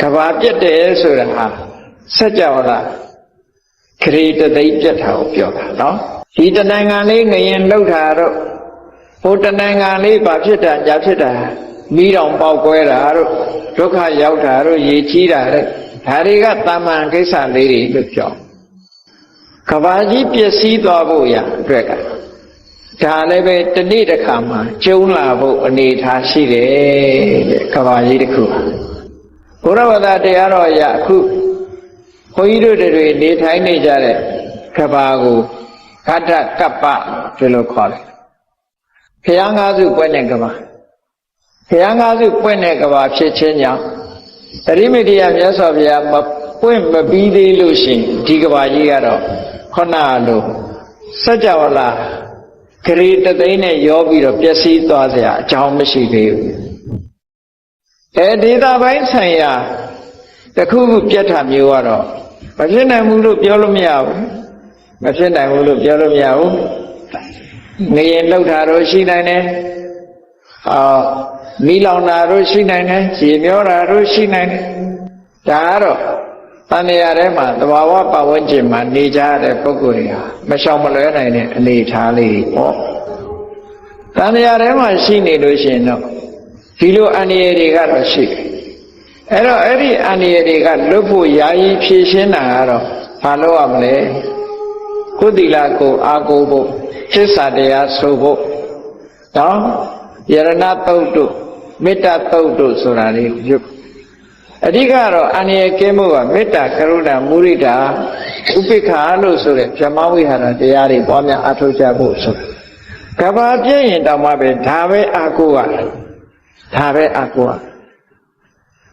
ကဘာပြတ်တယ်ဆိုတာဟာစัจ java လာခရီးတသိပ်ပြတ်တာကိုပြောတာနော်ဒီတဏ္ဍာလေးငရင်လှုပ်တာတော့ဟိုတဏ္ဍာလေးဘာဖြစ်တာညာဖြစ်တာမိတောင်ပေါက်ကွဲတာတို့ဒုက္ခရောက်တာတို့ရေကြီးတာတဲ့ဒါတွေကတာမန်ကိစ္စလေးတွေလို့ပြောကဘာကြီးပျက်စီးသွားဖို့ရအတွက်ကဒါလည်းပဲတနေ့တစ်ခါမှကျုံလာဖို့အနေထားရှိတယ်တဲ့ကဘာကြီးတစ်ခု ဘုရားဘာသာတရားတော်အရအခုခွန်ကြီးတို့တွေနေထိုင်နေကြတဲ့ကဘာကိုခတ္တကပ္ပဒီလိုခေါ်တယ်။ခရမ်းငါးစုပွင့်တဲ့ကဘာခရမ်းငါးစုပွင့်တဲ့ကဘာဖြစ်ခြင်းကြောင့်သတိမတိယမြတ်စွာဘုရားမပွင့်မပြီးသေးလို့ရှင်ဒီကဘာကြီးကတော့ခုနလိုစัจ java လာဂရေတသိန်းနဲ့ရောပြီးတော့ပျက်စီးသွားစရာအကြောင်းမရှိသေးဘူး။ အဲဒေတာပိုင်းဆိုင်ရာတစ်ခုခုပြတ်တာမျိုးကတော့မဖြစ်နိုင်ဘူးလို့ပြောလို့မရဘူးမဖြစ်နိုင်ဘူးလို့ပြောလို့မရဘူးနေရင်လှုပ်တာတော့ရှိနိုင်တယ်အာမိလောင်တာတို့ရှိနိုင်တယ်ရေမျောတာတို့ရှိနိုင်တယ်ဒါကတော့တန်ရာထဲမှာသဘာဝပတ်ဝန်းကျင်မှာနေကြတဲ့ပုဂ္ဂိုလ်တွေဟာမရှောင်မလွဲနိုင်တဲ့အနေအထားလေးပေါ့တန်ရာထဲမှာရှိနေလို့ရှိရင်တော့ ဒီလိုအန္တရာယ်တွေကတော့ရှိတယ်အဲ့တော့အဲ့ဒီအန္တရာယ်တွေကလွတ်ဖို့ယာယီဖြည့်ရှင်းတာကတော့ဘာလို့ရမလဲကုသီလကိုအာကိုဖို့သစ္စာတရားဆိုဖို့နော်ယရဏတုတ်တို့မေတ္တာတုတ်တို့ဆိုတာလေးရုပ်အဓိကတော့အန္တရာယ်ကင်းဖို့ကမေတ္တာကရုဏာမုရိဒာဥပိ္ပခာလို့ဆိုတဲ့ဗြဟ္မဝိဟာရတရားတွေပွားများအထောက်ကြဖို့ဆိုတာကဘာပြည့်ရင်တောင်မှပဲဒါပဲအာကိုက ဒါပဲအာကိုက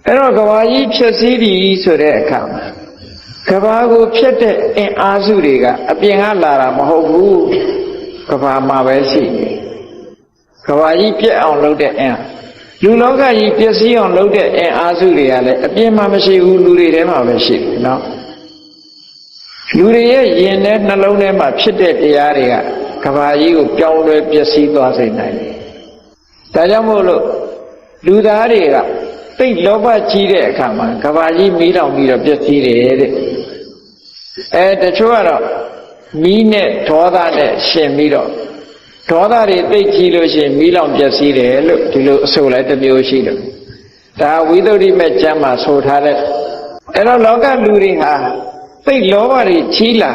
အဲ့တော့ကဘာကြီးဖြစ်စည်းသည်ဆိုတဲ့အခါမှာကဘာကိုဖြစ်တဲ့အင်အားစုတွေကအပြင်ကလာတာမဟုတ်ဘူးကဘာမှာပဲရှိနေကဘာကြီးပြက်အောင်လုပ်တဲ့အင်အားလူလောကကြီးပျက်စီးအောင်လုပ်တဲ့အင်အားစုတွေကလည်းအပြင်းမှမရှိဘူးလူတွေထဲမှာပဲရှိတယ်နော်လူတွေရဲ့ယင်ထဲနှလုံးထဲမှာဖြစ်တဲ့တရားတွေကကဘာကြီးကိုပြောင်းလဲပျက်စီးသွားစေနိုင်တယ်ဒါကြောင့်မို့လို့ လူသားတွေကသိလောဘကြီးတဲ့အခါမှာကဘာကြီးမီးတောင်ပြီးတော့ပျက်စီးတယ်တဲ့အဲတချို့ကတော့မီးနဲ့ဒေါသနဲ့ရှင်ပြီးတော့ဒေါသတွေသိကြီးလို့ရှိရင်မီးလောင်ပျက်စီးတယ်လို့ဒီလိုအဆိုလိုက်တစ်မျိုးရှိတယ်ဒါဝိသုဒ္ဓိမဲ့ကျမ်းမှာဆိုထားတဲ့အဲ့တော့လောကလူတွေဟာသိလောဘတွေကြီးလာ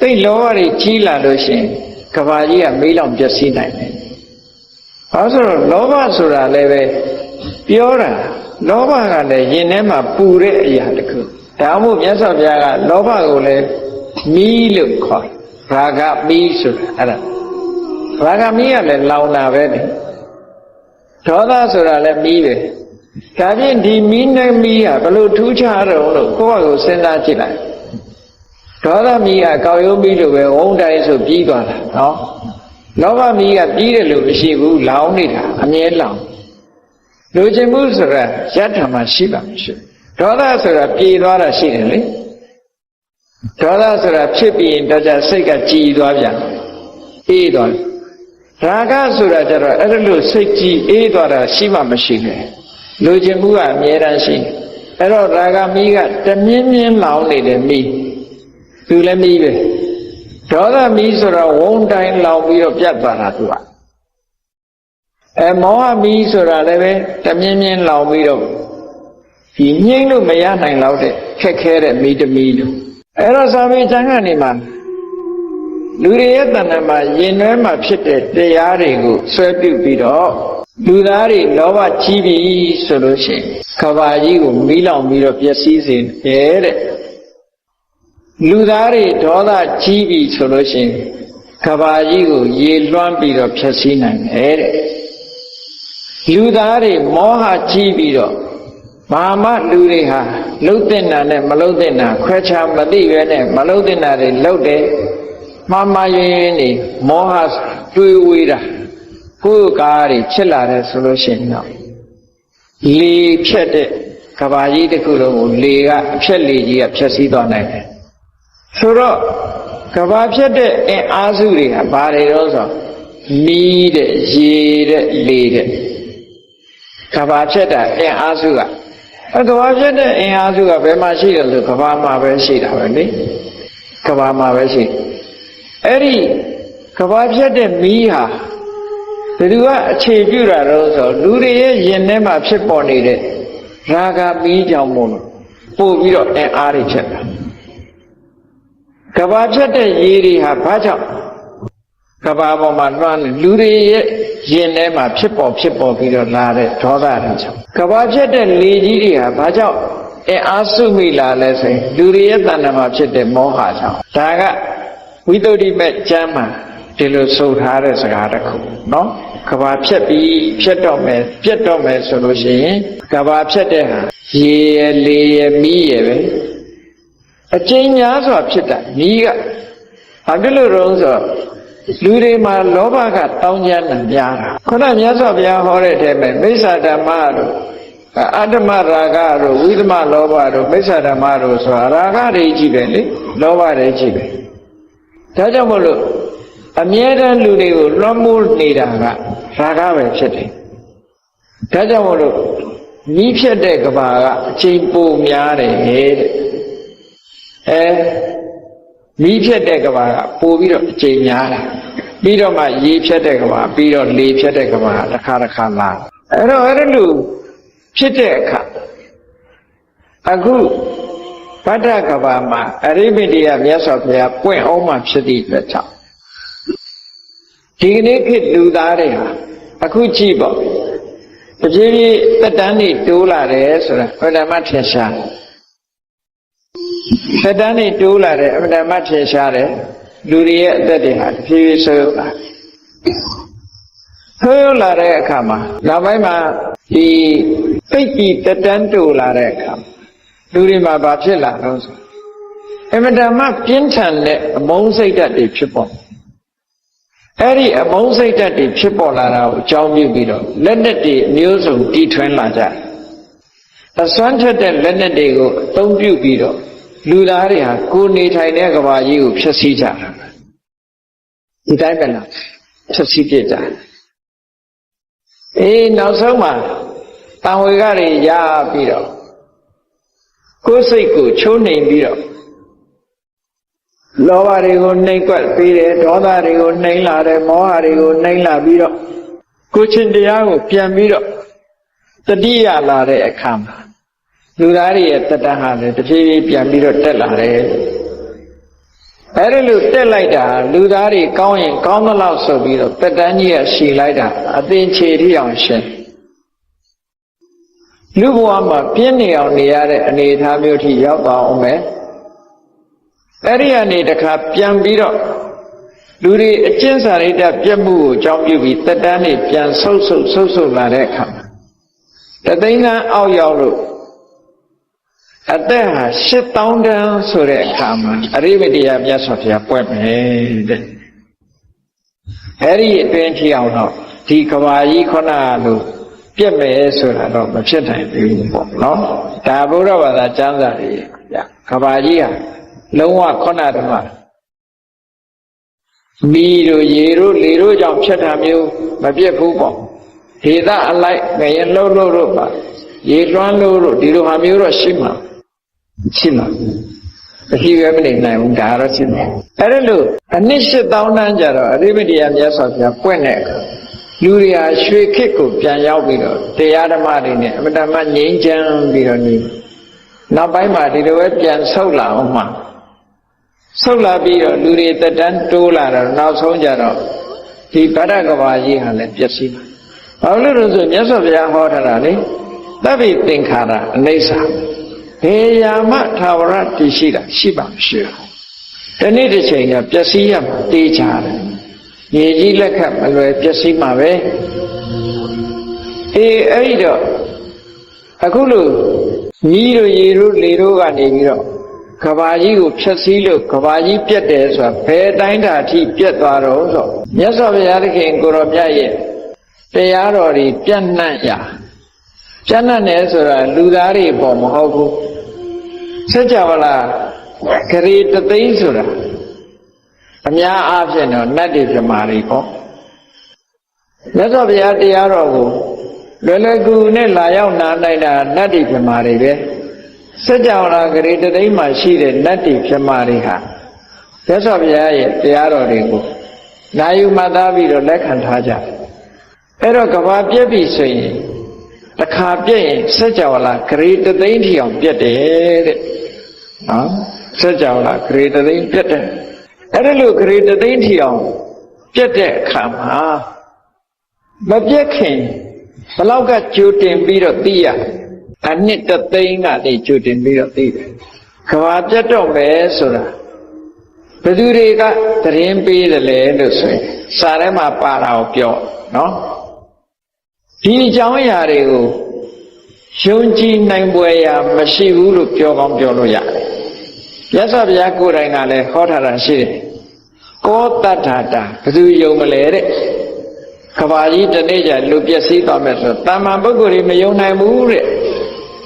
သိလောဘတွေကြီးလာလို့ရှိရင်ကဘာကြီးကမီးလောင်ပျက်စီးနိုင်တယ် ဘာလို့ဆိုတော့လောဘဆိုတာလည်းပဲပြောတာလောဘကလည်းရင်ထဲမှာပူတဲ့အရာတစ်ခုဒါမှမဟုတ်မြတ်စွာဘုရားကလောဘကိုလည်းမီးလို့ခေါ်ရာဂမီးဆိုတာအဲ့ဒါရာဂမီးကလည်းလောင်တာပဲလေဒေါသဆိုတာလည်းမီးပဲဒါဖြင့်ဒီမီးနဲ့မီးကဘလို့ထူးခြားတော့လို့ကိုယ့်ဘာကိုစဉ်းစားကြည့်လိုက်ဒေါသမီးကကောက်ရုံးမီးလိုပဲဝုန်းတိုင်းဆိုပြီးသွားတာနော် လောဘမီးကပြီးတယ်လို့မရှိဘူးလောင်နေတာအမြဲလောင်လူချင်းမှုဆိုတာယထာမှာရှိပါမရှိဒေါသဆိုတာပြေသွားတာရှိတယ်လေဒေါသဆိုတာဖြစ်ပြီးရင်တော့ကြစိတ်ကကြည်သွားပြန်အေးသွားရာဂဆိုတာကျတော့အဲ့လိုစိတ်ကြည်အေးသွားတာရှိမှမရှိနဲ့လူချင်းမှုကအမြဲတမ်းရှိအဲ့တော့ရာဂမီးကတမြင်းမြင်းလောင်နေတယ်မီးသူလည်းမီးပဲ ဒေါသမီးဆိုတော့ဝုန်းတိုင်းလောင်ပြီးတော့ပြတ်သွားတာသူကအဲမောဟမီးဆိုတာလည်းပဲတမြင်းမြင်းလောင်ပြီးတော့ဒီငိမ့်လို့မရနိုင်တော့တဲ့ခက်ခဲတဲ့မီးတမီးလို့အဲ့တော့သာမေကျမ်းကနေမှလူတွေရဲ့တဏ္ဍာမှာယင်နှဲမှာဖြစ်တဲ့တရားတွေကိုဆွဲပြုပြီးတော့လူသားတွေလောဘကြီးပြီဆိုလို့ရှိရင်ကဘာကြီးကိုမီးလောင်ပြီးတော့ပျက်စီးစေတယ်တဲ့ လူသားတွေဒေါသကြီးပြီဆိုလို့ရှိရင်ကဘာကြီးကိုရေလွှမ်းပြီးတော့ဖျက်ဆီးနိုင်တယ်တဲ့လူသားတွေမောဟကြီးပြီးတော့ဘာမှလူတွေဟာလှုပ်တဲ့နာနဲ့မလှုပ်တဲ့နာခွဲခြားမသိရဲနဲ့မလှုပ်တဲ့နာတွေလှုပ်တယ်မှားမှားရင်းရင်းနေမောဟတွေးဝေးတာကိုယ်ကားတွေဖြစ်လာတယ်ဆိုလို့ရှိရင်တော့လေဖြတ်တဲ့ကဘာကြီးတစ်ခုလုံးကိုလေကအဖြက်လေကြီးကဖြက်စီးသွားနိုင်တယ် ဆိုတော့ကဘာဖြတ်တဲ့အင်အားစုတွေကဘာတွေတော့ဆိုမီးတဲ့ရေတဲ့လေတဲ့ကဘာဖြတ်တာအင်အားစုကအဲကဘာဖြစ်တဲ့အင်အားစုကဘယ်မှာရှိတယ်လို့ကဘာမှာပဲရှိတာပဲလေကဘာမှာပဲရှိအဲ့ဒီကဘာဖြစ်တဲ့မီးဟာဘယ်သူကအခြေပြုတာတော့ဆိုလူတွေရဲ့ရင်ထဲမှာဖြစ်ပေါ်နေတဲ့ရာဂမီးကြောင့်မို့လို့ပို့ပြီးတော့အင်အားတွေဖြစ်တာ ကဘာဖြစ်တဲ့ရေတွေဟာဘာကြောင့်ကဘာပေါ်မှာလွှမ်းနေလူတွေရဲ့ရင်ထဲမှာဖြစ်ပေါ်ဖြစ်ပေါ်ပြီးတော့လာတဲ့ဒေါသတွေကြောင့်ကဘာဖြစ်တဲ့လေကြီးတွေဟာဘာကြောင့်အင်အားစုမိလာလဲဆိုရင်လူတွေရဲ့တဏ္ဍာမှာဖြစ်တဲ့မောဟကြောင့်ဒါကဝိသုဒ္ဓိမဲ့ကျမ်းမှာဒီလိုဆိုထားတဲ့စကားတစ်ခုနော်ကဘာဖြတ်ပြီးဖြတ်တော့မယ်ပြတ်တော့မယ်ဆိုလို့ရှိရင်ကဘာဖြတ်တဲ့ဟာရေရလေရမီးရပဲ အကျဉ်းများစွာဖြစ်တာမီးကဘာဖြစ်လို့တုံးဆိုတော့လူတွေမှာလောဘကတောင်းကြမ်းတာများတာခုနမြတ်စွာဘုရားဟောတဲ့အထဲမှာမိစ္ဆာဓမ္မတို့အတ္တမရာဂတို့ဝိသမလောဘတို့မိစ္ဆာဓမ္မတို့ဆိုတာရာဂတွေကြီးပဲလေလောဘတွေကြီးပဲဒါကြောင့်မို့လို့အမြဲတမ်းလူတွေကိုလွှမ်းမိုးနေတာကရာဂပဲဖြစ်တယ်ဒါကြောင့်မို့လို့မြည်ဖြစ်တဲ့ကဘာကအချိန်ပိုများတယ်တဲ့ အဲမြည်ဖြစ်တဲ့ကဘာကပိုပြီးတော့အချိန်များတာပြီးတော့မှရေဖြစ်တဲ့ကဘာပြီးတော့လေဖြစ်တဲ့ကဘာတစ်ခါတစ်ခါလာအဲ့တော့အဲ့လိုဖြစ်တဲ့အခါအခုဗဒ္ဒကဘာမှာအရိမိတေယမြတ်စွာဘုရားပွင့်အောင်မှဖြစ်သည့်အတွက်ကြောင့်ဒီကနေ့ခေတ်လူသားတွေဟာအခုကြည့်ပေါ့တပြေးပြေးတက်တန်းနေတိုးလာတယ်ဆိုတာဘုရားမထင်ရှား တက်တန်းနေတိုးလာတယ်အမှန်တမ်းထင်ရှားတယ်လူတွေရဲ့အသက်တွေဟာတဖြည်းဖြည်းဆိုးရွားလာဆိုးရွားလာတဲ့အခါမှာနောက်ပိုင်းမှာဒီပိတ်ပြီးတက်တန်းတိုးလာတဲ့အခါလူတွေမှာဘာဖြစ်လာတော့ဆိုအမှန်တမ်းပြင်းထန်တဲ့အမုန်းစိတ်ဓာတ်တွေဖြစ်ပေါ်အဲ့ဒီအမုန်းစိတ်ဓာတ်တွေဖြစ်ပေါ်လာတာကိုအကြောင်းပြုပြီးတော့လက်နက်တွေအမျိုးစုံတီထွင်လာကြအစွမ်းထက်တဲ့လက်နက်တွေကိုအသုံးပြုပြီးတော့ လူသားတွေဟာကိုယ်နေထိုင်တဲ့ကဘာကြီးကိုဖျက်ဆီးကြတာဒီတိုင်းပဲလားဖျက်ဆီးပြစ်ကြအေးနောက်ဆုံးမှာတန်ဝေကတွေရပြီးတော့ကိုယ်စိတ်ကိုချိုးနှိမ်ပြီးတော့လောဘတွေကိုနှိမ်ကွက်ပြီးတယ်ဒေါသတွေကိုနှိမ်လာတယ်မောဟတွေကိုနှိမ်လာပြီးတော့ကိုချင်းတရားကိုပြန်ပြီးတော့တတိယလာတဲ့အခါမှာ လူသားတွေရဲ့တတဟာလည်းတဖြည်းဖြည်းပြန်ပြီးတော့တက်လာတယ်အဲဒီလိုတက်လိုက်တာလူသားတွေကောင်းရင်ကောင်းသလောက်ဆိုပြီးတော့တက်တန်းကြီးကရှည်လိုက်တာအသင်ခြေထိအောင်ရှင်လူဘဝမှာပြင်းနေအောင်နေရတဲ့အနေအထားမျိုးထိရောက်သွားအောင်မယ်အဲ့ဒီကနေတခါပြန်ပြီးတော့လူတွေအကျဉ်းစာရိတ္တပြက်မှုကိုအကြောင်းပြုပြီးတက်တန်းနေပြန်ဆုပ်ဆုပ်ဆုပ်ဆုပ်လာတဲ့အခါတသိန်းကအောက်ရောက်လို့ အသက်ဟာ8000တန်းဆိုတဲ့အခါမှာအရိမတရားမြတ်စွာဘုရားပွက်မယ်တဲ့အဲ့ဒီအတွင်းထီအောင်တော့ဒီကဘာကြီးခုနလိုပြက်မယ်ဆိုတာတော့မဖြစ်နိုင်ဘူးပေါ့နော်ဒါဘုရားဘာသာကျမ်းစာတွေပြကဘာကြီးဟာလုံးဝခုနတည်းမှာမီးတို့ရေတို့လေတို့ကြောင့်ဖြစ်တာမျိုးမပြတ်ဘူးပေါ့ဒေသအလိုက်ငရင်လှုပ်လှုပ်တို့ပါရေလွှမ်းလို့တို့ဒီလိုဟာမျိုးတော့ရှိမှာ ရှိမှာမရှိပဲမနေနိုင်ဘူးဒါတော့ရှိမှာအဲ့ဒါလို့အနည်း၈000တန်းကြတော့အရိမတရားမြတ်စွာဘုရားပွင့်တဲ့အခါလူတွေဟာရွှေခေတ်ကိုပြန်ရောက်ပြီးတော့တရားဓမ္မတွေနဲ့အမတမငြိမ်းချမ်းပြီးတော့နေနောက်ပိုင်းမှာဒီလိုပဲပြန်ဆုတ်လာအောင်မှာဆုတ်လာပြီးတော့လူတွေတက်တန်းတိုးလာတော့နောက်ဆုံးကြတော့ဒီဗဒ္ဒကဘာကြီးဟာလည်းပျက်စီးဘာလို့လဲဆိုမြတ်စွာဘုရားဟောထားတာလေသဗ္ဗေသင်္ခါရအနိစ္စ ဘေယာမထာဝရတည်ရှိတာရှိပါမရှိဘူးဒီနေ့တစ်ချိန်ကပျက်စီးရမှာတေးချတယ်မြေကြီးလက်ခတ်မလွယ်ပျက်စီးမှာပဲအေးအဲ့ဒီတော့အခုလို့ညီတို့ရေတို့လေတို့ကနေပြီးတော့ကဘာကြီးကိုဖြတ်စည်းလို့ကဘာကြီးပြတ်တယ်ဆိုတာဘယ်တိုင်းတာအထိပြတ်သွားတော့ဆိုမြတ်စွာဘုရားသခင်ကိုရောမြတ်ရဲ့တရားတော်တွေပြန့်နှံ့ရာ ပြန့်နှံ့တယ်ဆိုတာလူသားတွေပေါ်မဟုတ်ဘူးစัจ java လာခရီးတသိန်းဆိုတာအများအားဖြင့်တော့နတ်တွေပြမာတွေပေါ့မြတ်စွာဘုရားတရားတော်ကိုလွယ်လွယ်ကူကူနဲ့လာရောက်နာနိုင်တာနတ်တိပြမာတွေပဲစัจ java လာဂရေတသိမ်းမှာရှိတဲ့နတ်တိပြမာတွေဟာရသော်ဘုရားရဲ့တရားတော်တွေကိုနာယူမှတ်သားပြီးတော့လက်ခံထားကြအဲ့တော့ကဘာပြည့်ပြီဆိုရင် တစ်ခါပြည့်ရင်စัจ java လာဂရေတသိမ်းထီအောင်ပြည့်တယ်တဲ့နော်စัจ java လာဂရေတသိမ်းပြည့်တယ်အဲ့ဒါလို့ဂရေတသိမ်းထီအောင်ပြည့်တဲ့အခါမှာမပြည့်ခင်ဘလောက်ကကြိုတင်ပြီးတော့သိရအနှစ်တသိန်းကနေကြိုတင်ပြီးတော့သိတယ်ကဘာပြတ်တော့မယ်ဆိုတာဘယ်သူတွေကသတင်းပေးတယ်လဲလို့ဆိုရင်စာထဲမှာပါတာကိုပြောနော် ဒီအကြောင်းအရာတွေကိုယုံကြည်နိုင်ပွဲရာမရှိဘူးလို့ပြောကောင်းပြောလို့ရတယ်ရသော်ဘုရားကိုယ်တိုင်ကလည်းဟောထားတာရှိတယ်ကောတတ္ထာတာဘယ်သူယုံမလဲတဲ့ကဘာကြီးတနေ့ကျလူပျက်စီးသွားမယ်ဆိုတာမန်ပုဂ္ဂိုလ်တွေမယုံနိုင်ဘူးတဲ့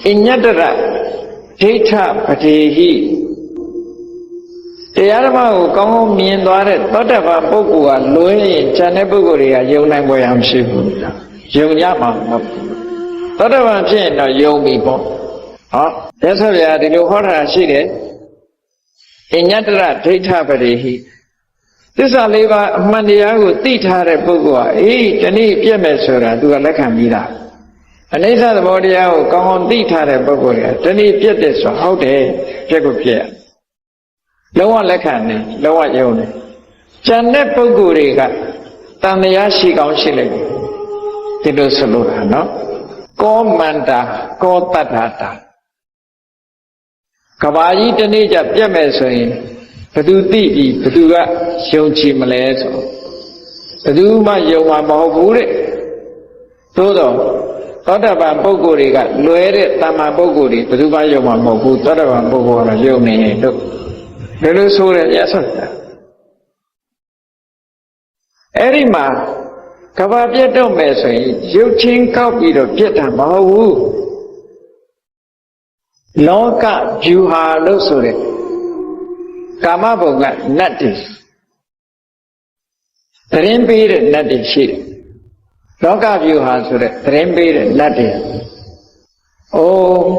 အညတရဒိဋ္ဌပတိဟိတရားဓမ္မကိုကောင်းကောင်းမြင်သွားတဲ့သောတပန်ပုဂ္ဂိုလ်ကလွဲရင်ဉာဏ်တဲ့ပုဂ္ဂိုလ်တွေကယုံနိုင်ပွဲရမရှိဘူး ယုံရမှာမဟုတ်ဘူးသောတပန်ဖြစ်ရင်တော့ယုံပြီပေါ့ဟောရသော်ဗျာဒီလိုဟောတာရှိတယ်အညတရဒိဋ္ဌပတိဟိသစ္စာလေးပါးအမှန်တရားကိုသိထားတဲ့ပုဂ္ဂိုလ်ကအေးဒီနေ့ပြည့်မယ်ဆိုတာသူကလက်ခံပြီးသားအနိစ္စသဘောတရားကိုကောင်းကောင်းသိထားတဲ့ပုဂ္ဂိုလ်ကဒီနေ့ပြည့်တယ်ဆိုဟုတ်တယ်ပြည့်ကိုပြည့်လုံးဝလက်ခံတယ်လုံးဝယုံတယ်ကျန်တဲ့ပုဂ္ဂိုလ်တွေကတန်တရားရှိကောင်းရှိလိမ့်မယ် ဒီလိုဆိုလို့တာနော်ကောမန္တာကောတတ္ထာတာကဘာကြီးဒီနေ့ကျပြည့်မယ်ဆိုရင်ဘသူသိပြီဘသူကယုံကြည်မလဲဆိုဘသူမှယုံမှာမဟုတ်ဘူးတဲ့သို့တော့သောတပန်ပုဂ္ဂိုလ်တွေကလွယ်တဲ့တမ္မာပုဂ္ဂိုလ်တွေဘသူမှယုံမှာမဟုတ်ဘူးသောတပန်ပုဂ္ဂိုလ်ကတော့ယုံနေတယ်လို့ဘယ်လိုဆိုရရဆက်တာအဲ့ဒီမှာ ကဘာပြတ်တော့မယ်ဆိုရင်ရုပ်ချင်းကောက်ပြီးတော့ပြတ်တာမဟုတ်ဘူးလောကဂျူဟာလို့ဆိုတဲ့ကာမဘုံကနတ်တွေသတင်းပေးတဲ့နတ်တွေရှိတယ်လောကဗျူဟာဆိုတဲ့သတင်းပေးတဲ့နတ်တွေအိုး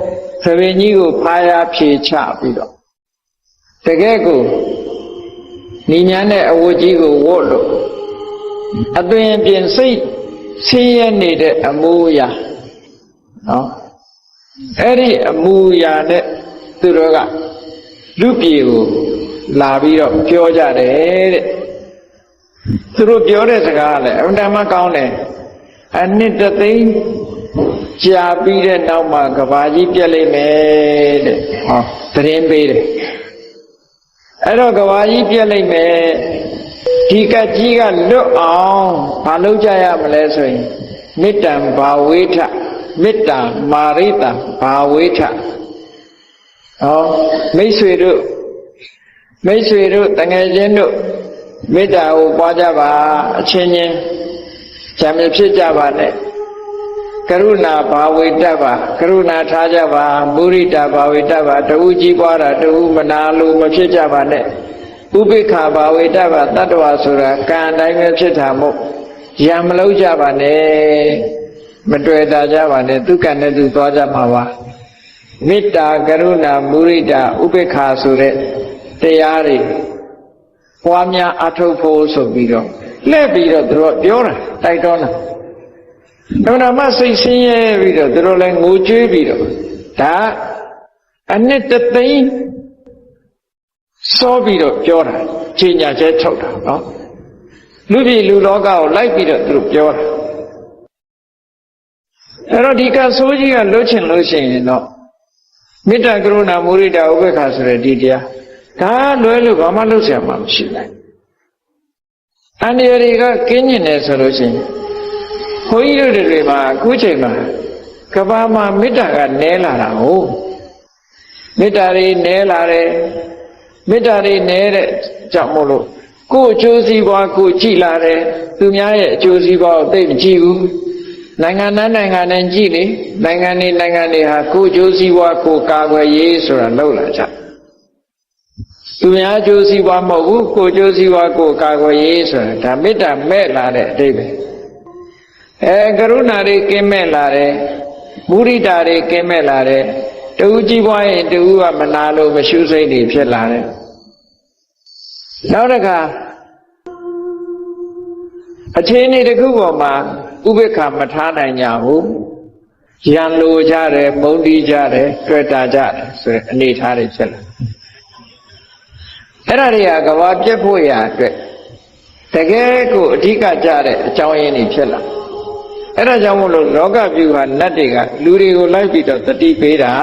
သဘင်ကြီးကိုဖားရဖြေချပြီးတော့တကယ်ကိုညီညာနဲ့အဝတ်ကြီးကိုဝတ်လို့ အသွင်ပြင်စိတ်ဆင်းရဲနေတဲ့အမူအရာနော်အဲ့ဒီအမူအရာနဲ့သူတို့ကလူပြေကိုလာပြီးတော့ပြောကြတယ်တဲ့သူတို့ပြောတဲ့စကားကလည်းအမှန်တမ်းကောင်းတယ်အနှစ်တသိန်းကြာပြီးတဲ့နောက်မှာကဘာကြီးပြက်လိမ့်မယ်တဲ့ဟောသတင်းပေးတယ်အဲ့တော့ကဘာကြီးပြက်လိမ့်မယ် ဒီကကြီးကလွတ်အောင်မလုပ်ကြရမလဲဆိုရင်မေတ္တံဘာဝေထမေတ္တာမာရိတံဘာဝေထဟောမိတ်ဆွေတို့မိတ်ဆွေတို့တငယ်ချင်းတို့မေတ္တာကိုပွားကြပါအချင်းချင်းဇာမဖြစ်ကြပါနဲ့ကရုဏာဘာဝေတ္တပါကရုဏာထားကြပါမုရိတာဘာဝေတ္တပါတဝူကြီးပွားတာတဝူမနာလို့မဖြစ်ကြပါနဲ့ ဥပိ္ပခာဘာဝေတ္တပါတတ္တဝါဆိုတာကံအတိုင်းပဲဖြစ်တာမို့ရံမလုံးကြပါနဲ့မတွေ့တာကြပါနဲ့သူကံနဲ့သူသွားကြမှာပါမေတ္တာကရုဏာမုရိတာဥပိ္ပခာဆိုတဲ့တရားတွေပွားများအထုတ်ဖို့ဆိုပြီးတော့လှည့်ပြီးတော့သူတို့ပြောတာတိုက်တွန်းတာဒုနာမစိတ်ဆင်းရဲပြီးတော့သူတို့လည်းငိုကြွေးပြီးတော့ဒါအနှစ်တသိန်း စောပြီးတော့ပြောတာချိန်ညာချက်ထုတ်တာနော်လူပြည်လူလောကကိုလိုက်ပြီးတော့သူတို့ပြောတာအဲ့တော့ဒီကဆိုးကြီးကလွတ်ချင်လို့ရှိရင်တော့မေတ္တာကရုဏာမုရိဒာဥပ္ပခါဆိုတဲ့ဒီတရားဒါလွဲလို့ဘာမှလုပ်ဆရာမှမရှိနိုင်အန္တရာယ်တွေကကင်းကျင်တယ်ဆိုလို့ရှိရင်ဘုန်းကြီးတို့တွေမှာအခုချိန်မှာကဘာမှာမေတ္တာကနဲလာတာဟုတ်မေတ္တာတွေနဲလာတယ် မေတ္တာတွေနဲတဲ့ကြောင့်မို့လို့ကိုယ်အကျိုးစီးပွားကိုကြည်လာတယ်သူများရဲ့အကျိုးစီးပွားကိုသိမကြည့်ဘူးနိုင်ငံသားနိုင်ငံနဲ့ကြည့်လေနိုင်ငံတွေနိုင်ငံတွေဟာကိုယ်အကျိုးစီးပွားကိုကာကွယ်ရေးဆိုတာလုပ်လာကြသူများအကျိုးစီးပွားမဟုတ်ဘူးကိုယ်အကျိုးစီးပွားကိုကာကွယ်ရေးဆိုတာဒါမေတ္တာမဲ့လာတဲ့အတိတ်ပဲအဲကရုဏာတွေကင်းမဲ့လာတယ်မုရိတာတွေကင်းမဲ့လာတယ် တူကြီးပွားရင်တူကမနာလို့မရှုစိတ်တွေဖြစ်လာတယ်နောက်တစ်ခါအခြေအနေတစ်ခုပေါ်မှာဥပေက္ခမထားနိုင်ကြဘူးရန်လိုကြတယ်မုန်းတီးကြတယ်တွေ့တာကြတယ်ဆိုတဲ့အနေအထားတွေဖြစ်လာအဲ့ဒါတွေကကဘာပြက်ဖို့ရအတွက်တကယ်ကိုအဓိကကြတဲ့အကြောင်းရင်းတွေဖြစ်လာ အဲ့ဒါကြောင့်မို့လို့လောကပြုဟာနတ်တွေကလူတွေကိုလိုက်ပြီးတော့တတိပေးတာ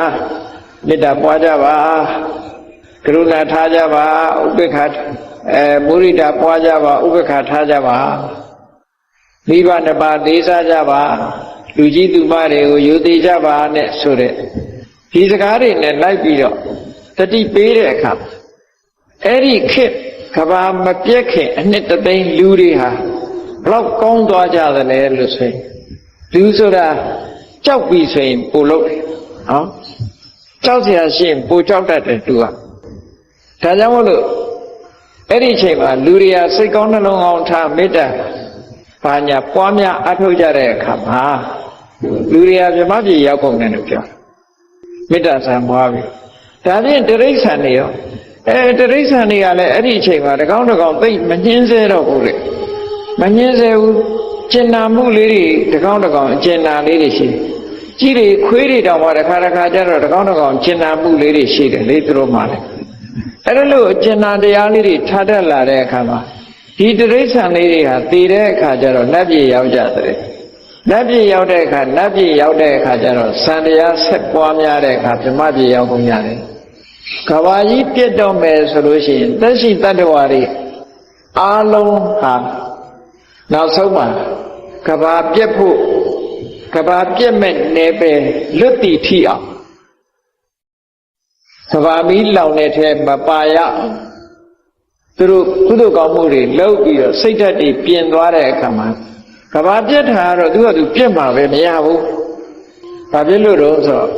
မေတ္တာပွားကြပါကရုဏာထားကြပါဥပေက္ခအဲမုရိဒာပွားကြပါဥပေက္ခထားကြပါမိဘနှစ်ပါးသေးစားကြပါလူကြီးသူမတွေကိုယူသေးကြပါနဲ့ဆိုတဲ့ဒီစကားတွေနဲ့လိုက်ပြီးတော့တတိပေးတဲ့အခါအဲ့ဒီခေတ်ကဘာမပြက်ခင်အနှစ်တသိန်းလူတွေဟာဘလောက်ကောင်းသွားကြသလဲလို့ဆိုရင် လူဆိုတာကြောက်ပြီဆိုရင်ပိုလို့တယ်နော်ကြောက်เสียရှိရင်ပိုကြောက်တတ်တယ်သူကဒါကြောင့်မို့လို့အဲ့ဒီအချိန်မှာလူတွေကစိတ်ကောင်းနှလုံးကောင်းထားမေတ္တာဘာညာပွားများအထောက်ကြတဲ့အခါမှာလူတွေကမြမပြေရောက်ကုန်တယ်လို့ပြောမေတ္တာဆံပွားပြီဒါဖြင့်တရိษံတွေရောအဲတရိษံတွေကလည်းအဲ့ဒီအချိန်မှာတကောင်းတကောင်းသိမနှင်းစေတော့ဘူးလေမနှင်းစေဘူး ကျင်နာမှုလေးတွေတကောင်းတကောင်းအကျင်နာလေးတွေရှိတယ်ကြီးတွေခွေးတွေတောင်မှတစ်ခါတစ်ခါကျတော့တကောင်းတကောင်ကျင်နာမှုလေးတွေရှိတယ်လေသူတို့မှလည်းအဲ့ဒါလို့ကျင်နာတရားလေးတွေထားတတ်လာတဲ့အခါမှာဒီတရိษံလေးတွေဟာတည်တဲ့အခါကျတော့လက်ပြေရောက်ကြတယ်လက်ပြေရောက်တဲ့အခါလက်ပြေရောက်တဲ့အခါကျတော့စံတရားဆက်ပွားများတဲ့အခါဗြမပြေရောက်ကုန်ကြတယ်ကဘာကြီးပြတ်တော့မယ်ဆိုလို့ရှိရင်သက်ရှိတတ္တဝါတွေအားလုံးဟာ နောက်ဆုံးမှာကဘာပြတ်ဖို့ကဘာပြတ်မဲ့နေပဲလွတ်တည်ထီအောင်ကဘာမီးလောင်တဲ့ထဲမပါရအောင်သူတို့ကုသိုလ်ကောင်းမှုတွေလုပ်ပြီးတော့စိတ်ဓာတ်တွေပြင်သွားတဲ့အခါမှာကဘာပြတ်တာကတော့သူကသူပြတ်မှာပဲမရဘူး။ဘာဖြစ်လို့တော့ဆိုတော့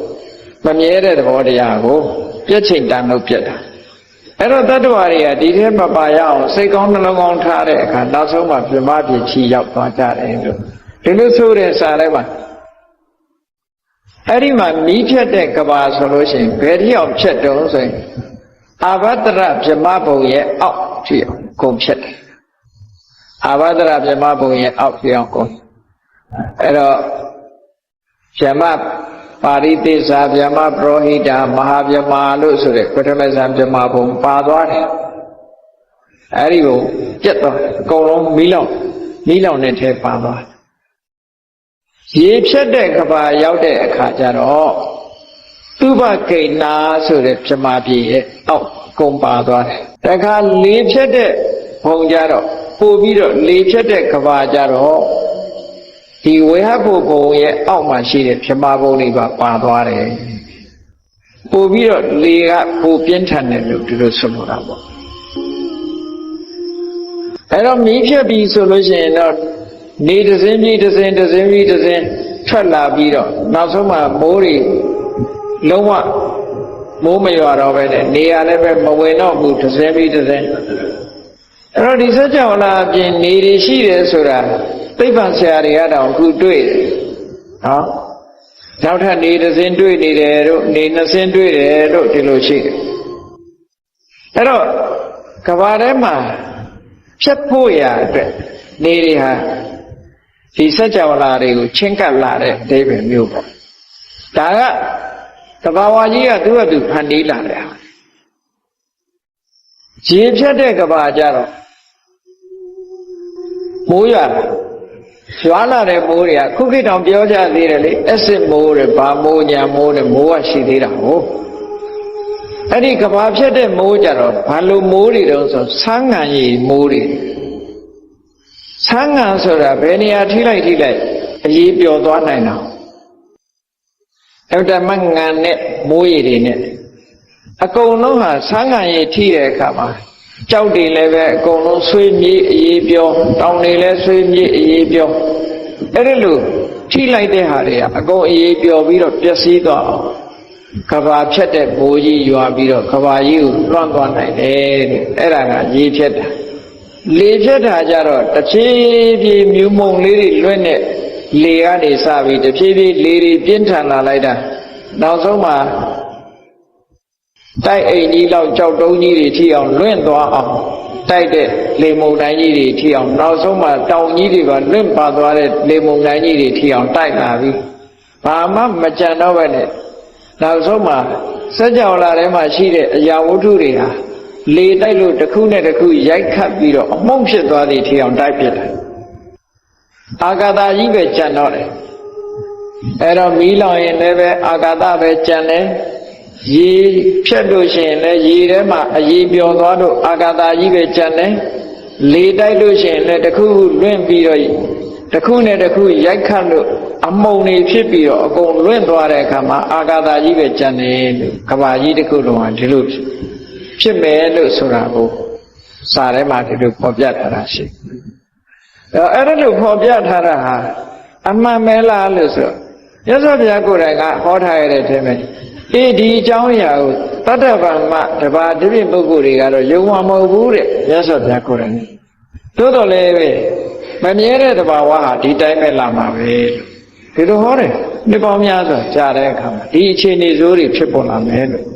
မမြဲတဲ့သဘောတရားကိုပြတ်ချိန်တန်လို့ပြတ်တာ။ အဲ့တော့တတ္တဝါတွေကဒီထဲမပါရအောင်စိတ်ကောင်းနှလုံးကောင်းထားတဲ့အခါနောက်ဆုံးမှပြမပြချီရောက်သွားကြတယ်လို့ဒီလိုဆိုတဲ့စာထဲမှာအဲ့ဒီမှာမီးဖြတ်တဲ့ကဘာဆိုလို့ရှိရင်ဘယ်တိအောင်ဖြတ်တုံးဆိုရင်အာဘတရဗြမဘုံရဲ့အောက်ထိအောင်ကုန်ဖြတ်တယ်အာဘတရဗြမဘုံရဲ့အောက်ထိအောင်ကုန်အဲ့တော့ဗြမ ပါရိသေစာဗြမပရောဟိတာမဟာဗြမလို့ဆိုတဲ့ပထမဇန်ဗြမဘုံပါသွားတယ်အဲ့ဒီကိုပြတ်သွားအကုန်လုံးမီးလောင်မီးလောင်တဲ့ထဲပါသွားရေဖြတ်တဲ့ကဘာရောက်တဲ့အခါကျတော့သူဘဂိဏာဆိုတဲ့ပြမပြေရဲ့အောက်ကုန်ပါသွားတယ်တခါလေဖြတ်တဲ့ဘုံကြတော့ပို့ပြီးတော့လေဖြတ်တဲ့ကဘာကြတော့ ဒီဝေဟဘုဘုံရဲ့အောက်မှာရှိတဲ့ပြမဘုံတွေပါပါသွားတယ်ပို့ပြီးတော့လေကပိုပြင်းထန်တယ်လို့ဒီလိုဆိုလိုတာပေါ့အဲ့တော့မီးဖြတ်ပြီးဆိုလို့ရှိရင်တော့နေတစင်းပြီးတစင်းတစင်းပြီးတစင်းထွက်လာပြီးတော့နောက်ဆုံးမှမိုးတွေလုံးဝမိုးမရွာတော့ပဲနဲ့နေရလည်းပဲမဝင်တော့ဘူးတစင်းပြီးတစင်း အဲ့တော့ဒီစัจ java လာအပြင်နေတွေရှိတယ်ဆိုတာသိပ္ပံဆရာတွေကတော့အခုတွေ့တယ်နော်နောက်ထပ်နေတစင်းတွေ့နေတယ်တို့နေနှစ်စင်းတွေ့တယ်တို့ဒီလိုရှိတယ်အဲ့တော့ကဘာထဲမှာဖြတ်ဖို့ရအတွက်နေတွေဟာဒီစัจ java လာတွေကိုချင်းကပ်လာတဲ့အဓိပ္ပာယ်မျိုးပေါ့ဒါကတဘာဝကြီးကသူ့အတူဖန်တီးလာတယ်ရေဖြတ်တဲ့ကဘာကြတော့ မိုးရွာရွာလာတဲ့မိုးတွေကခုခေတ်တောင်ပြောကြသေးတယ်လေအစ်စ်မိုးတွေဘာမိုးညာမိုးတွေမိုးကရှိသေးတာဟုတ်အဲ့ဒီကဘာဖြတ်တဲ့မိုးကြတော့ဘာလို့မိုးတွေတုံးဆိုဆန်းငံကြီးမိုးတွေဆန်းငံဆိုတာဘယ်နေရာထိလိုက်ထိလိုက်အရေးပျော်သွားနိုင်တော့အဲ့ဒါမှငံနဲ့မိုးရည်တွေနဲ့အကုန်လုံးဟာဆန်းငံရည်ထိတဲ့အခါမှာ ကြောက်တွေလည်းပဲအကုန်လုံးဆွေးမြေးအေးပြောတောင်တွေလည်းဆွေးမြေးအေးပြောအဲ့ဒါလို့ထိလိုက်တဲ့ဟာတွေကအကုန်အေးပြောပြီးတော့ပျက်စီးသွားအောင်ကဘာဖြတ်တဲ့ဘိုးကြီးရွာပြီးတော့ကဘာကြီးကိုလွှမ်းသွားနိုင်တယ်တဲ့အဲ့ဒါကရေဖြတ်တာလေဖြတ်တာကြတော့တစ်ဖြည်းဖြည်းမြူးမုံလေးတွေလွင့်တဲ့လေကနေစပြီးတဖြည်းဖြည်းလေတွေပြင်းထန်လာလိုက်တာနောက်ဆုံးမှာ တိုက်အိမ်ကြီးလောက်ကြောက်တုံးကြီးတွေထိအောင်လွင့်သွားအောင်တိုက်တဲ့လေမုန်တိုင်းကြီးတွေထိအောင်နောက်ဆုံးမှာတောင်ကြီးတွေကလွင့်ပါသွားတဲ့လေမုန်တိုင်းကြီးတွေထိအောင်တိုက်လာပြီးဘာမှမကြံတော့ပဲနဲ့နောက်ဆုံးမှာစัจ java လာထဲမှာရှိတဲ့အရာဝတ္ထုတွေဟာလေတိုက်လို့တစ်ခုနဲ့တစ်ခုရိုက်ခတ်ပြီးတော့အမှုန့်ဖြစ်သွားသည့်ထိအောင်တိုက်ပြစ်တယ်အာဂါတာကြီးပဲကြံတော့တယ်အဲ့တော့မီးလောင်ရင်လည်းပဲအာဂါတပဲကြံတယ် ရေဖြတ်လို့ရှိရင်လည်းရေထဲမှာအရေပျော်သွားလို့အာဂါတာကြီးပဲကြံတယ်လေတိုက်လို့ရှိရင်လည်းတစ်ခုခုလွင့်ပြီးတော့တစ်ခုနဲ့တစ်ခုရိုက်ခတ်လို့အမုံတွေဖြစ်ပြီးတော့အကုန်လွင့်သွားတဲ့အခါမှာအာဂါတာကြီးပဲကြံတယ်လို့ကဘာကြီးတစ်ခုလုံးကဒီလိုဖြစ်မယ်လို့ဆိုတာကိုစာထဲမှာဒီလိုဖော်ပြထားတာရှိတယ်အဲ့ဒါလို့ဖော်ပြထားတာဟာအမှန်ပဲလားလို့ဆိုရသော်ဘုရားကိုယ်တိုင်ကဟောထားရတဲ့ထဲမှာ အေးဒီအကြောင်းအရာကိုတတ္တဗံမတပါးတပြည့်ပုဂ္ဂိုလ်တွေကတော့ယုံမှာမဟုတ်ဘူးတဲ့ရသော်ဘုရားကိုယ်တိုင်သို့တော်လည်းပဲမမြဲတဲ့တဘာဝဟာဒီတိုင်းပဲလာမှာပဲဒီလိုဟောတယ်နှစ်ပေါင်းများစွာကြာတဲ့အခါမှာဒီအခြေအနေဆိုးတွေဖြစ်ပေါ်လာမယ်လို့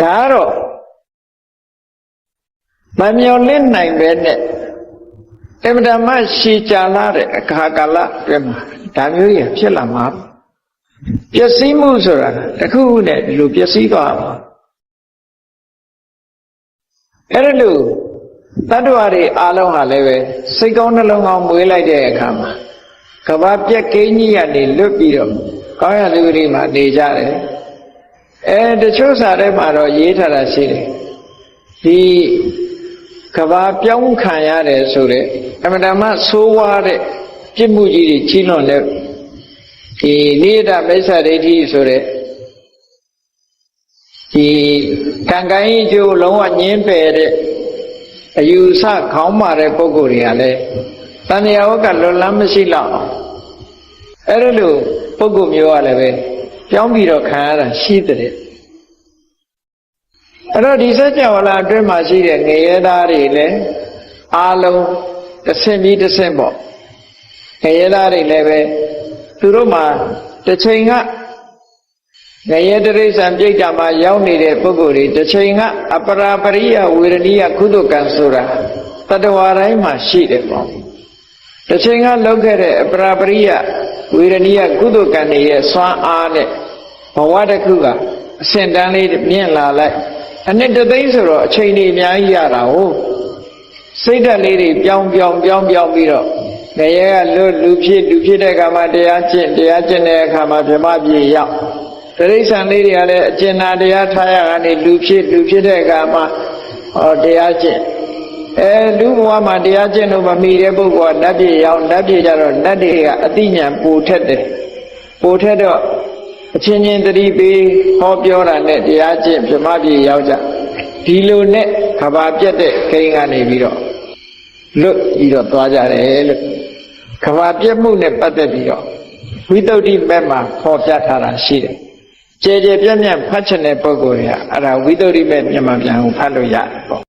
ဒါကတော့မမျော်လင့်နိုင်ပဲနဲ့အမတမရှည်ကြာလာတဲ့အခါကာလအတွင်းမှာဒါမျိုးကြီးဖြစ်လာမှာပျ က်စီးမှုဆိုတာတစ်ခုခုနဲ့ဒီလိုပျက်စီးသွားမှာအဲ့ဒါလို့တတ္တဝါတွေအားလုံးဟာလည်းပဲစိတ်ကောင်းနှလုံးကောင်းမွေးလိုက်တဲ့အခါမှာကဘာပြက်ကင်းကြီးကနေလွတ်ပြီးတော့ကောင်းရသူတွေမှာနေကြတယ်အဲတချို့စာထဲမှာတော့ရေးထားတာရှိတယ်ဒီကဘာပြောင်းခံရတယ်ဆိုတဲ့အမတမဆိုးဝါးတဲ့ပြစ်မှုကြီးတွေကြီးလွန်တဲ့ ဒီနိဒမိစ္ဆာဒိဋ္ဌိဆိုတဲ့ဒီကံကံကြီးကျိုးလုံးဝညင်းပယ်တဲ့အယူဆခေါင်းမာတဲ့ပုဂ္ဂိုလ်တွေကလည်းတဏှာဝကလွတ်လန်းမရှိလောက်အောင်အဲ့ဒါလို့ပုဂ္ဂိုလ်မျိုးကလည်းပဲပြောင်းပြီးတော့ခံရတာရှိတဲ့အဲ့တော့ဒီစัจ java လာအတွင်းမှာရှိတဲ့ငရဲသားတွေလည်းအားလုံးတစ်ဆင့်ပြီးတစ်ဆင့်ပေါ့ငရဲသားတွေလည်းပဲ သူတို့မှာတစ်ချိန်ကငရဲတရိစ္ဆာန်ပြိတ္တာမှာရောက်နေတဲ့ပုဂ္ဂိုလ်တွေတစ်ချိန်ကအပရာပရိယဝေရဏိယကုသကံဆိုတာတတဝါတိုင်းမှာရှိတယ်ပေါ့တစ်ချိန်ကလောက်ခဲ့တဲ့အပရာပရိယဝေရဏိယကုသကံတွေရဲ့စွမ်းအားနဲ့ဘဝတစ်ခုကအဆင့်တန်းလေးမြင့်လာလိုက်အနှစ်တသိန်းဆိုတော့အချိန်တွေအများကြီးရတာဟုတ်စိတ်ဓာတ်လေးတွေပြောင်းပြောင်းပြောင်းပြောင်းပြီးတော့ ငရဲကလွတ်လူဖြစ်လူဖြစ်တဲ့အခါမှာတရားကျင့်တရားကျင့်တဲ့အခါမှာဗြဟ္မပြေရောက်တရိစ္ဆာန်လေးတွေကလည်းအကျဉ်းနာတရားထားရကနေလူဖြစ်လူဖြစ်တဲ့အခါမှာဟောတရားကျင့်အဲလူဘဝမှာတရားကျင့်လို့မမီတဲ့ပုဂ္ဂိုလ်ကဓာတ်ပြေရောက်ဓာတ်ပြေကြတော့ဓာတ်တွေကအတိညာပိုထက်တယ်ပိုထက်တော့အချင်းချင်းတတိပေးဟောပြောတာနဲ့တရားကျင့်ဗြဟ္မပြေရောက်ကြဒီလိုနဲ့ခဘာပြတ်တဲ့ခိန်းကနေပြီးတော့လွတ်ပြီးတော့သွားကြတယ်လို့ ခဘာပြတ်မှုနဲ့ပတ်သက်ပြီးတော့ဝိသုဒ္ဓိမက်မှာဖော်ပြထားတာရှိတယ်ကျေကျေပြတ်ပြတ်ဖတ်ချင်တဲ့ပုဂ္ဂိုလ်တွေကအဲ့ဒါဝိသုဒ္ဓိမက်မြန်မာပြန်ကိုဖတ်လို့ရတယ်ပေါ့